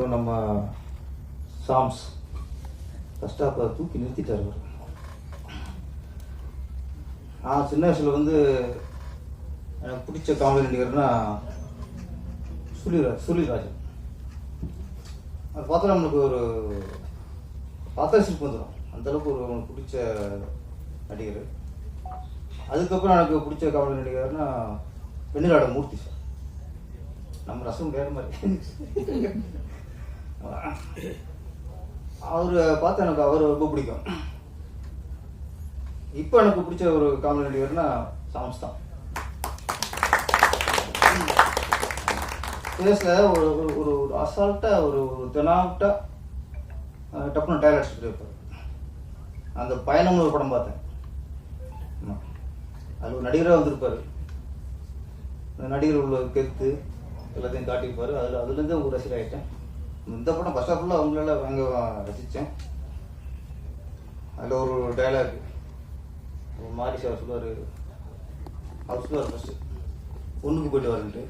இதோ நம்ம Sam's first அப்போ தூக்கி நிறுத்திட்டார் அவர் நான் சின்ன வயசில் வந்து எனக்கு பிடிச்ச காமெடி நடிகர்னா சுழிராஜ் சுழிராஜன் அது பார்த்தா நம்மளுக்கு ஒரு பார்த்தா சிரிப்பு வந்துடும் அந்தளவுக்கு ஒரு உனக்கு பிடிச்ச நடிகர். அதுக்கப்புறம் எனக்கு பிடிச்ச காமெடி நடிகர்னா வெண்ணிலாட மூர்த்தி சார். நம்ம ரசம் வேற மாதிரி. அவரை பார்த்து எனக்கு அவர் ரொம்ப பிடிக்கும். இப்போ எனக்கு பிடிச்ச ஒரு காமெடி நடிகர்னா சாம்ஸ் தான். பேசல ஒரு ஒரு ஒரு ஒரு அசால்ட்டாக ஒரு ஒரு தெனாவட்டாக டப்புனு டைலாக் இருப்பார். அந்த பயணம் ஒரு படம் பார்த்தேன். அது ஒரு நடிகராக வந்திருப்பார். அந்த நடிகர் உள்ள கெத்து எல்லாத்தையும் காட்டியிருப்பார். அதில் அதுலேருந்து ஒரு ரசிகர் ஆகிட்டேன் இந்த படம் ஃபஸ்ட் ஃபுல்லாக அவங்களால வாங்க ரசித்தேன் அதில் ஒரு டைலாக் மாரி சார் சொல்லுவார். அவர் சொல்லுவார் ஃபஸ்ட்டு ஒன்றுக்கு போயிட்டு வரன்ட்டு.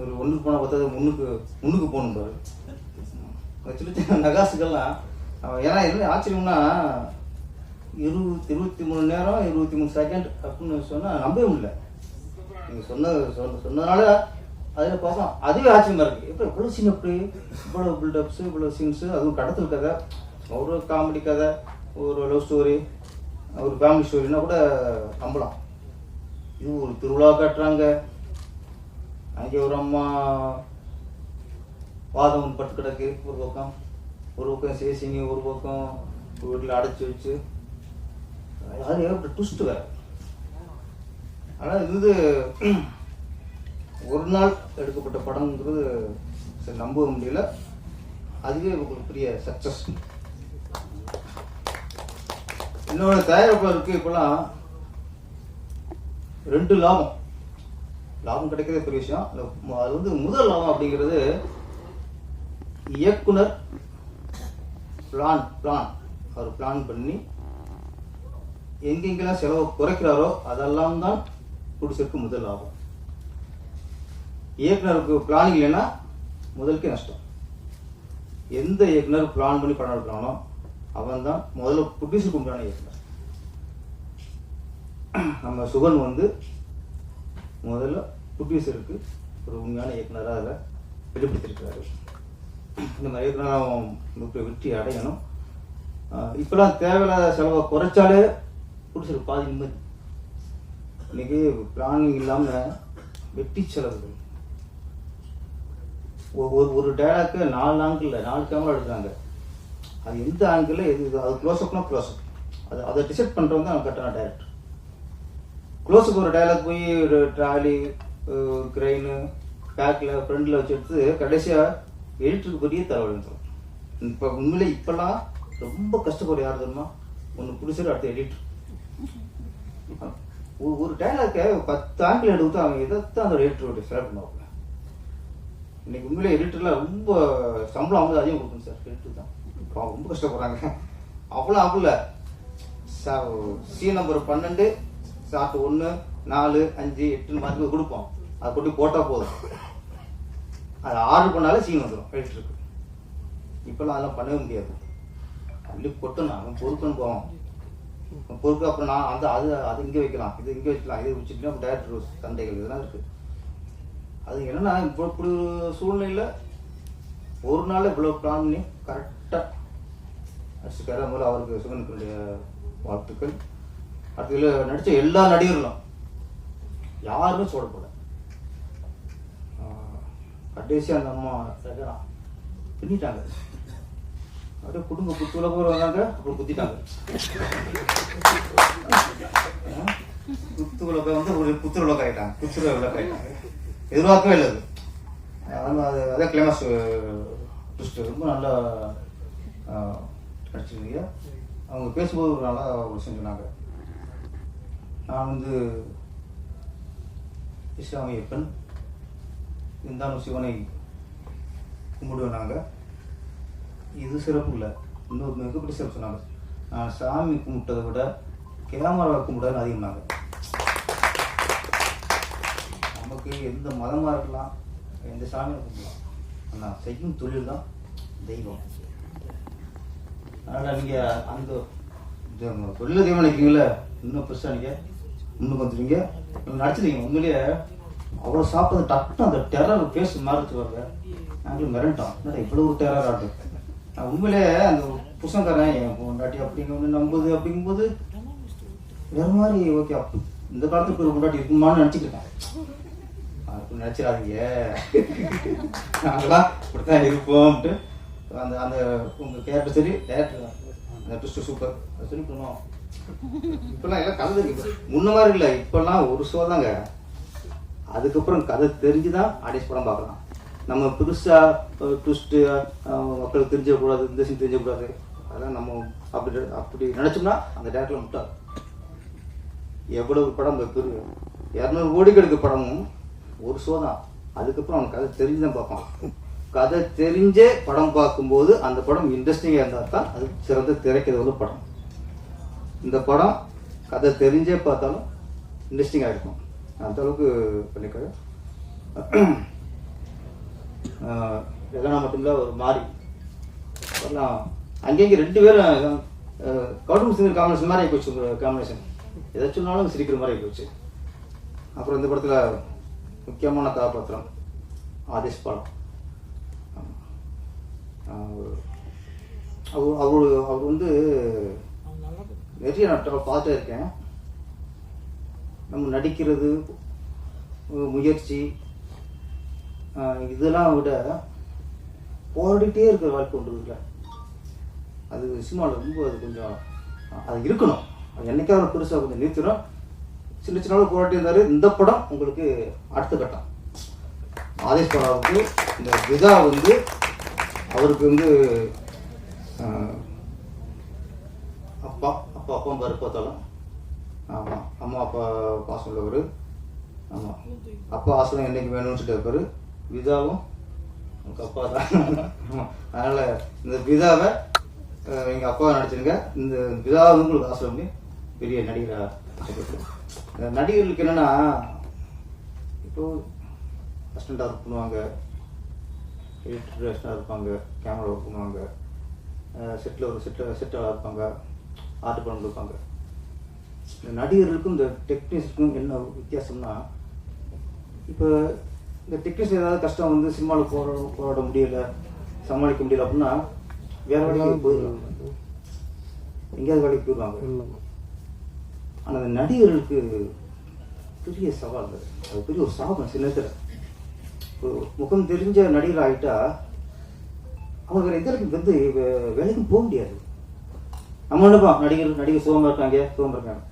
ஒரு ஒன்றுக்கு போனால் பார்த்தா முன்னுக்கு முன்னுக்கு போகணும் பாரு. சின்ன சின்ன நகாசுக்கெல்லாம் ஏன்னா என்ன ஆச்சரியம்னா இருபத்தி இருபத்தி மூணு நேரம் இருபத்தி மூணு செகண்ட் அப்படின்னு சொன்னால் நம்பவே முடியல. நீங்கள் சொன்ன சொன்ன சொன்னதுனால அதில் பார்க்கலாம் அதுவே ஆச்சரியமாக இருக்குது எப்படி இவ்வளோ சீன் எப்படி? இவ்வளோ பில்டப்ஸு இவ்வளோ சீன்ஸு அதுவும் கடத்தல் கதை ஒரு காமெடி கதை ஒரு லவ் ஸ்டோரி ஒரு ஃபேமிலி ஸ்டோரினா கூட நம்பலாம். இது ஒரு திருவிழா காட்டுறாங்க. அங்கே ஒரு அம்மா வாதம் பட்டு கிடக்கு ஒரு பக்கம். ஒரு பக்கம் சேசிங்க ஒரு பக்கம் வீட்டில் அடைச்சி வச்சு. அது ஏகப்பட்ட ட்விஸ்ட் வேறு. ஆனால் இது ஒரு நாள் எடுக்கப்பட்ட படம்ங்கிறது சரி நம்பவும் முடியல. அதுவே உங்களுக்கு பெரிய சக்ஸஸ் என்னோட தயாரிப்பாளருக்கு இப்போலாம் ரெண்டு லாபம். லாபம் கிடைக்கிறதே பெரிய விஷயம். அது வந்து முதல் லாபம் அப்படிங்கிறது இயக்குனர் பிளான் பிளான் அவர் பிளான் பண்ணி எங்கெங்கெல்லாம் செலவு குறைக்கிறாரோ அதெல்லாம் தான் ப்ரொடியூசருக்கு முதல் லாபம். இயக்குனருக்கு பிளான் இல்லைன்னா முதலுக்கே நஷ்டம். எந்த இயக்குனர் பிளான் பண்ணி படம் எடுக்கிறானோ அவன் தான் முதல்ல ப்ரொடியூசருக்கு கும்பிடான இயக்குனர். நம்ம சுகன் வந்து முதல்ல ப்ரொடியூசருக்கு ஒரு உண்மையான இயக்குனராக அதில் வெளிப்படுத்தியிருக்கிறாரு. இந்த மாதிரி இயக்குனர் அவன் வெற்றி அடையணும். ஆஹ் இப்பெல்லாம் தேவையில்லாத செலவை குறைச்சாலே ப்ரொடியூசருக்கு பாதி நிம்மதி. இன்னைக்கு பிளானிங் இல்லாமல் வெட்டி செலவுகள். ஒரு ஒரு டேலாக்கு நாலு ஆங்கிள் நாலு கேமரா எடுக்கிறாங்க. அது எந்த ஆங்கிள் எது? அது க்ளோஸ்அப்னா க்ளோஸ்அப் அது அதை டிசைட் பண்ணுறவங்க தான் கரெக்டான டேரக்டர் க்ளோஸுக்கு ஒரு டயலாக் போய் ஒரு ட்ராலி கிரெயின் பேக்கில் ஃப்ரண்டில் வச்சு எடுத்து கடைசியாக எடிட்டருக்கு பெரிய தலைவலி வந்துடும் இப்போ உண்மையிலே இப்போல்லாம் ரொம்ப கஷ்டப்படுற யார் தெரியுமா? ஒன்று ப்ரொடியூசர் அடுத்த எடிட்டர் ஒரு டயலாக்கை பத்து ஆங்கிள் எடுத்து அவன் எதைத்தான் அந்த எடிட்டரோட செலக்ட் பண்ணுவாங்க இன்னைக்கு உண்மையிலே எடிட்டர்லாம் ரொம்ப சம்பளம் வந்து அதிகம் கொடுக்கணும் சார். எடிட்டர் தான். ரொம்ப கஷ்டப்படுறாங்க. அவ்வளோ அவ்வளோ சி நம்பர் பன்னெண்டு ஷார்ட் ஒன்று நாலு அஞ்சு எட்டுன்னு மாதிரி கொடுப்போம். அதை கொண்டு போட்டால் போதும். அதை ஆர்டர் பண்ணாலே சீன் வந்துடும் எடிட்டருக்கு இப்போல்லாம் அதெல்லாம் பண்ணவே முடியாது. அள்ளி கொட்டணும். அவன் பொறுக்கணும் போவோம். பொறுக்க அப்புறம் நான் அந்த அது அது இங்கே வைக்கலாம் இது இங்கே வைக்கலாம் இது வச்சுட்டு டேரக்டர் சண்டைகள் இதெல்லாம் இருக்குது அது என்னன்னா இப்போ இப்படி ஒரு சூழ்நிலையில் ஒரு நாள் இவ்வளோ பிளான் பண்ணி கரெக்டாக அடிச்சுக்கார முதல்ல அவருக்கு சுகனுக்குடைய வாழ்த்துக்கள். அடுத்ததுல நடித்த எல்லா நடிகர்களும் யாருமே சோடப்பட கடைசியாக அந்த அம்மா ரகரா பின்னிட்டாங்க. அப்படியே குடும்ப குத்துல போய் வந்தாங்க அப்புறம் குத்திட்டாங்க. குத்து போய் வந்து ஒரு புத்துர விளக்கு ஆயிட்டாங்க புத்துர ஆயிட்டாங்க எதிர்பார்க்கவே இல்லை அது. அதனால அது அதான் கிளைமாஸ் ட்விஸ்ட் ரொம்ப நல்லா ஆஹ், நடிச்சிருந்தீங்க அவங்க பேசும்போது ஒரு நல்லா ஒரு சொன்னாங்க. நான் வந்து இஸ்லாமிய பெண் இருந்தாலும் சிவனை கும்பிடுவேன் நாங்கள் இது சிறப்பு இல்லை. இன்னொரு மிகப்பெரிய சிறப்பு சொன்னாங்க. நான் சாமி கும்பிட்டதை விட கேமரா கும்பிடாது அதிகமாங்க நமக்கு எந்த மதமாக இருக்கலாம் எந்த சாமியாக இருக்கலாம். நான் செய்யும் தொழில் தான் தெய்வம். அதனால் நீங்கள் அந்த தொழில் தெய்வம் நினைக்கிறீங்கள இன்னும் பெருசாக நீங்கள் இன்னும் வந்துடுவீங்க நீங்கள் நடிச்சிருக்கீங்க. உண்மையிலேயே அவ்வளோ சாப்பிட்றது டக்குனு அந்த டெரர் பேஸ் மாறுத்துவாங்க நாங்களும் மிரண்டோம். என்னடா இவ்வளோ ஒரு டெரர் ஆட்டும் நான் உண்மையிலே அந்த புசங்காரன் என் பொண்டாட்டி அப்படிங்க ஒன்று நம்புது அப்படிங்கும்போது வேறு மாதிரி ஓகே அப்படி இந்த காலத்துக்கு ஒரு பொண்டாட்டி இருக்குமான்னு நினச்சிக்கிட்டேன். நினச்சிடாதீங்க. நாங்களாம் இப்படித்தான் இருப்போம்ட்டு அந்த அந்த உங்கள் கேரக்டர் சரி டேரக்டர் அந்த ட்விஸ்ட்டு சூப்பர் அது சொல்லி பண்ணுவோம். இப்பெல்லாம் எல்லாம் கதை இருக்கு முன்ன மாதிரி இல்லை இப்பெல்லாம் ஒரு ஷோ தாங்க. அதுக்கப்புறம் கதை தெரிஞ்சு தான் ஆடியன்ஸ் படம் பார்க்கலாம். நம்ம புதுசாக ட்விஸ்ட்டு மக்களுக்கு தெரிஞ்சிடக்கூடாது இந்த சீன் தெரிஞ்சிடக்கூடாது. அதெல்லாம் நம்ம அப்படி அப்படி நினச்சோம்னா அந்த டேரக்டரில் முட்டாது எவ்வளவு படம் பெரு இரநூறு கோடிக்கு எடுக்க படமும் ஒரு ஷோ தான் அதுக்கப்புறம் அவனுக்கு கதை தெரிஞ்சு தான் பார்ப்பான். கதை தெரிஞ்சே படம் பார்க்கும்போது அந்த படம் இன்ட்ரெஸ்டிங்காக இருந்தால் தான் அது சிறந்த திரைக்கிறது உள்ள படம். இந்த படம் கதை தெரிஞ்சே பார்த்தாலும் இன்ட்ரெஸ்டிங்காக இருக்கும். அந்த அளவுக்கு பண்ணிக்கிறேன் எல்லாம் மட்டும்தான் ஒரு மாறி எல்லாம் அங்கேயும் ரெண்டு பேரும் கவுட்டும் சிங்கர் காம்பினேஷன் மாதிரி ஆகி போச்சு காம்பினேஷன் எதாச்சும் சொன்னாலும் சிரிக்கிற மாதிரி ஆகி போச்சு. அப்புறம் இந்த படத்தில் முக்கியமான கதாபாத்திரம் ஆதிஷ் படம் அவர் அவர் அவர் வந்து நிறைய நான் பார்த்துட்டே இருக்கேன் நம்ம நடிக்கிறது முயற்சி இதெல்லாம் விட போராடிட்டே இருக்கிற வாழ்க்கை ஒன்று இருக்குல்ல அது சினிமாவில் ரொம்ப அது கொஞ்சம் அது இருக்கணும். அது என்னைக்காவது பெருசாக கொஞ்சம் நிறுத்திடும் சின்ன சின்ன நாள் போராட்டி இருந்தார். இந்த படம் உங்களுக்கு அடுத்த கட்டம். ஆதேஷ் படாவுக்கு இந்த விதா வந்து அவருக்கு வந்து அப்பா அப்பா அப்பா பாரு பார்த்தாலும். ஆமாம் அம்மா அப்பா பாசம் உள்ளவர் ஆமாம் அப்பா ஆசனம் என்னைக்கு வேணும்னு சொல்லிட்டு இருப்பார். விதாவும் உங்கள் அப்பா தான். ஆமாம் அதனால் இந்த விதாவை எங்கள் அப்பாவை நடிச்சிருங்க. இந்த விதாவை உங்களுக்கு ஆசை பெரிய நடிகராக ஆசைப்பட்டு நடிகர்களுக்கு என்னென்னா இப்போ அசிஸ்டண்ட்டாக ஒர்க் பண்ணுவாங்க எடிட்டர் இருப்பாங்க கேமரா ஒர்க் பண்ணுவாங்க செட்டில் ஒரு செட்டில் செட்டாக இருப்பாங்க ஆர்ட் பண்ண இருப்பாங்க இந்த நடிகர்களுக்கும் இந்த டெக்னீஷியனுக்கும் என்ன வித்தியாசம்னா இப்போ இந்த டெக்னீஷியன் ஏதாவது கஷ்டம் வந்து சினிமாவில் போரா போராட முடியல சமாளிக்க முடியல அப்படின்னா வேற வேலைக்கு போயிடுவாங்க. எங்கேயாவது வேலைக்கு போயிடுவாங்க. ஆனால் அந்த நடிகர்களுக்கு பெரிய சவால் அது. அது பெரிய ஒரு சாபம் சில நேரத்தில். இப்போ முகம் தெரிஞ்ச நடிகர் ஆகிட்டா அவங்க வேற வந்து வே- வேலைக்கும் போக முடியாது. நம்ம நினைப்போம் நடிகர் நடிகர் சுகமாக இருக்காங்க சுகமாக இருக்காங்க.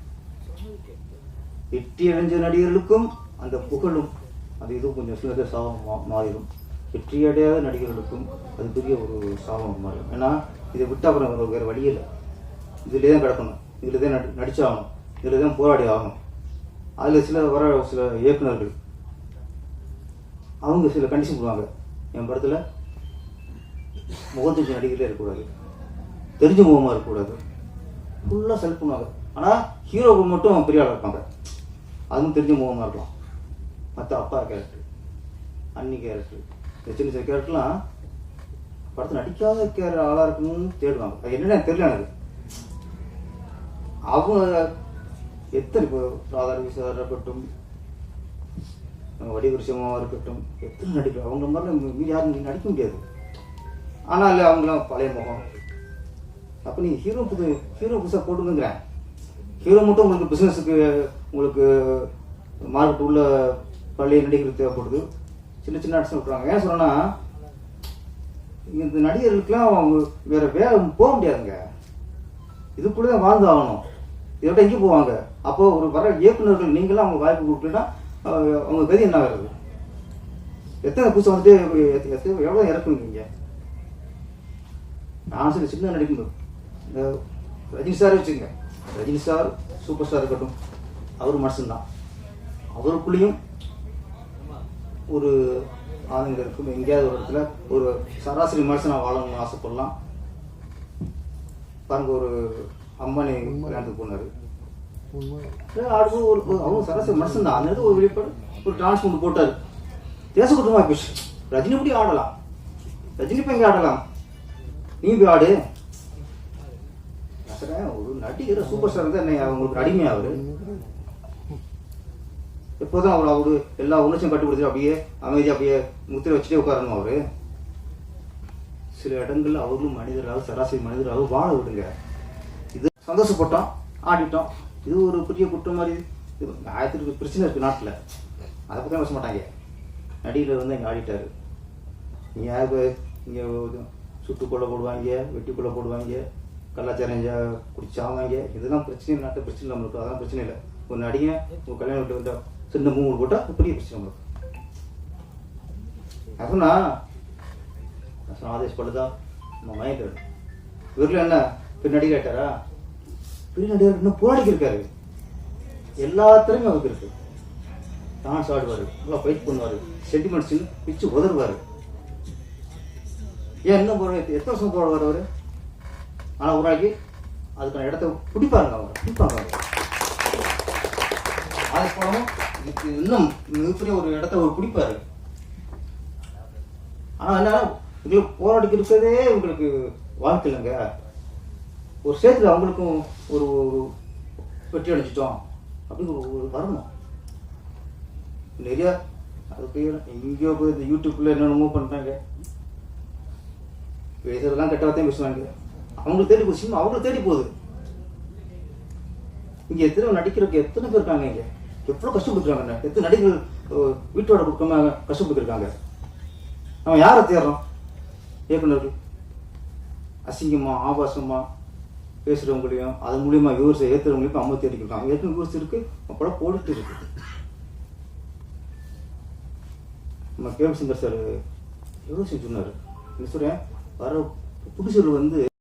வெற்றி அடைஞ்ச நடிகர்களுக்கும் அந்த புகழும் அது இதுவும் கொஞ்சம் சில நேரத்தில் சாபம் மாறிடும். வெற்றி அடையாத நடிகர்களுக்கும் அது பெரிய ஒரு சாபம் மாறிடும். ஏன்னா இதை விட்டு அப்புறம் வேற- வழி இல்லை. இதுலேயே தான் கிடக்கணும். இதில் தான் நடி நடிச்சாகணும். இதில் தான் போராடி ஆகும் அதில் சில வர சில இயக்குநர்கள் அவங்க சில கண்டிஷன் போடுவாங்க. என் படத்தில் முகத்துக்கு நடிகர்களே இருக்கக்கூடாது. தெரிஞ்ச முகமாக இருக்கக்கூடாது. ஃபுல்லாக செலக்ட் பண்ணுவாங்க. ஆனால் ஹீரோவுக்கு மட்டும் பெரிய ஆளாக இருப்பாங்க. அதுவும் தெரிஞ்ச முகமாக இருக்கலாம். மற்ற அப்பா கேரக்டர் அண்ணி கேரக்டர் இந்த சின்ன சின்ன கேரக்டர்லாம் படத்தில் நடிக்காத கேர ஆளாக இருக்கணும்னு தேடுவாங்க. அது என்னென்ன தெரியல எனக்கு. அவங்க எத்தனை இப்போ ராதாரவி சார் இருக்கட்டும் இருக்கட்டும் எத்தனை நடிக்கிறோம் அவங்க மாதிரி நம்ம மீதி யாரும் நடிக்க முடியாது. ஆனால் இல்லை அவங்களாம் பழைய முகம். அப்போ நீங்கள் ஹீரோ புது ஹீரோ புதுசாக போட்டுங்கிறேன் ஹீரோ மட்டும் உங்களுக்கு பிஸ்னஸுக்கு உங்களுக்கு மார்க்கெட் உள்ள பழைய நடிகர் தேவைப்படுது. சின்ன சின்ன ஆர்ட்ஸ் விட்றாங்க ஏன் சொன்னால் இந்த நடிகர்களுக்கெல்லாம் அவங்க வேற வேலை போக முடியாதுங்க. இது கூட தான் வாழ்ந்து ஆகணும். இதை விட எங்கே போவாங்க. அப்போ ஒரு வர இயக்குனர்கள் நீங்களாம் அவங்க வாய்ப்பு கொடுக்கலன்னா அவங்க கதி என்ன ஆகிறது எத்தனை புதுசு வந்துட்டு எவ்வளோ இறக்குங்க நான் சரி சின்ன நடிக்கும் இந்த ரஜினி சார் வச்சுங்க ரஜினி சார் சூப்பர் ஸ்டார் இருக்கட்டும் அவர் மனுஷன்தான். அவருக்குள்ளேயும் ஒரு ஆளுங்க இருக்கும். எங்கேயாவது ஒரு இடத்துல ஒரு சராசரி மனுஷனா வாழணும்னு ஆசைப்படலாம். பாருங்க ஒரு அம்மனை கல்யாணத்துக்கு போனாரு. அடுத்து ஒரு ஒரு- மனுஷன் தான் அந்த ஒரு வெளிப்பாடு ஒரு டான்ஸ் போட்டார். தேச குற்றமா போச்சு ரஜினி போய் ஆடலாம். ரஜினி போய் இங்கே ஆடலாம். நீ போய் ஆடு. ஒரு நடிகர் சூப்பர் ஸ்டார் தான் என்ன அவங்களுக்கு அடிமை அவரு? எப்போதும் அவர் அவரு எல்லா உணர்ச்சியும் கட்டி அப்படியே அமைதியா அப்படியே முத்திரை வச்சுட்டே உட்காரணும் அவரு? சில இடங்கள்ல அவர்களும் மனிதராக சராசரி மனிதராக வாழ விடுங்க. இது சந்தோஷப்பட்டோம் ஆடிட்டோம். இது ஒரு பெரிய குற்றம் மாதிரி இது. ஆயிரத்துக்கு பிரச்சனை இருக்குது நாட்டில். அதை பற்றி பேச மாட்டாங்க. நடிகர் வந்து இங்கே ஆடிட்டாரு. நீங்கள் யாருக்கு இங்கே சுட்டுக்கொலை போடுவாங்க வெட்டிக்கொலை போடுவாங்க கலாச்சாரம் குடிச்சாவாங்க இதெல்லாம் பிரச்சனை நாட்டு பிரச்சனை நம்மளுக்கு. அதெல்லாம் பிரச்சனை இல்லை. ஒரு நடிகை ஒரு கல்யாணம் விட்டு வந்தால் சின்ன மூணு போட்டால் பெரிய பிரச்சனை நம்மளுக்கு. அப்படின்னா நான் சொன்ன ஆதேஷ் படுதா நம்ம மயக்கிறது இவரில் என்ன? பெரிய நடிகர் ஆயிட்டாரா இன்னும் போராடிக்கிருக்காரு. எல்லா திறமையும் அவருக்கு இருக்கு. டான்ஸ் ஆடுவார் நல்லா ஃபைட் பண்ணுவார் சென்டிமெண்ட்ஸ் பிச்சு உதறுவார். ஏன் என்ன போற எத்தனை வருஷம் போடுவார் அவர்? ஆனால் ஒரு நாளைக்கு அதுக்கான இடத்த பிடிப்பாருங்க அவங்க பிடிப்பாங்க அவங்க. அதுக்கு படமும் இதுக்கு இன்னும் மிகப்பெரிய ஒரு இடத்த அவர் பிடிப்பார். ஆனா என்ன உங்களுக்கு போராடிக்கு இருக்கிறதே உங்களுக்கு வாழ்க்கை இல்லைங்க. ஒரு சேர்த்துல அவங்களுக்கும் ஒரு ஒரு வெற்றி அடைஞ்சிட்டோம் அப்படின்னு ஒரு ஒரு நிறையா அது பேர் எங்கேயோ போய் இந்த யூடியூப்ல என்னென்னமோ பண்றாங்க. பேசுறதெல்லாம் கெட்டவாத்தையும் பேசுவாங்க. அவங்களுக்கு தேடி போச்சு அவங்களுக்கு தேடி போகுது. இங்க எத்தனை நடிக்கிறதுக்கு எத்தனை பேர் இருக்காங்க இங்க? எவ்வளவு கஷ்டப்படுத்துறாங்க எத்தனை நடிகர்கள் வீட்டோட கொடுக்காம கஷ்டப்படுத்திருக்காங்க நம்ம யாரை தேடுறோம்? இயக்குநர்கள் அசிங்கமா ஆபாசமா பேசுகிறவங்களையும் அது மூலியமா வியூவர்ஸை ஏத்துறவங்களையும் அம்மா தேடிக்கலாம் ஏற்கனவே வியூவர்ஸ் இருக்கு படம் போட்டுட்டு இருக்கு. நம்ம கேம் சிங்கர் சார் எவ்வளோ சொன்னார்? என்ன சொல்கிறேன் வர புதுசூர் வந்து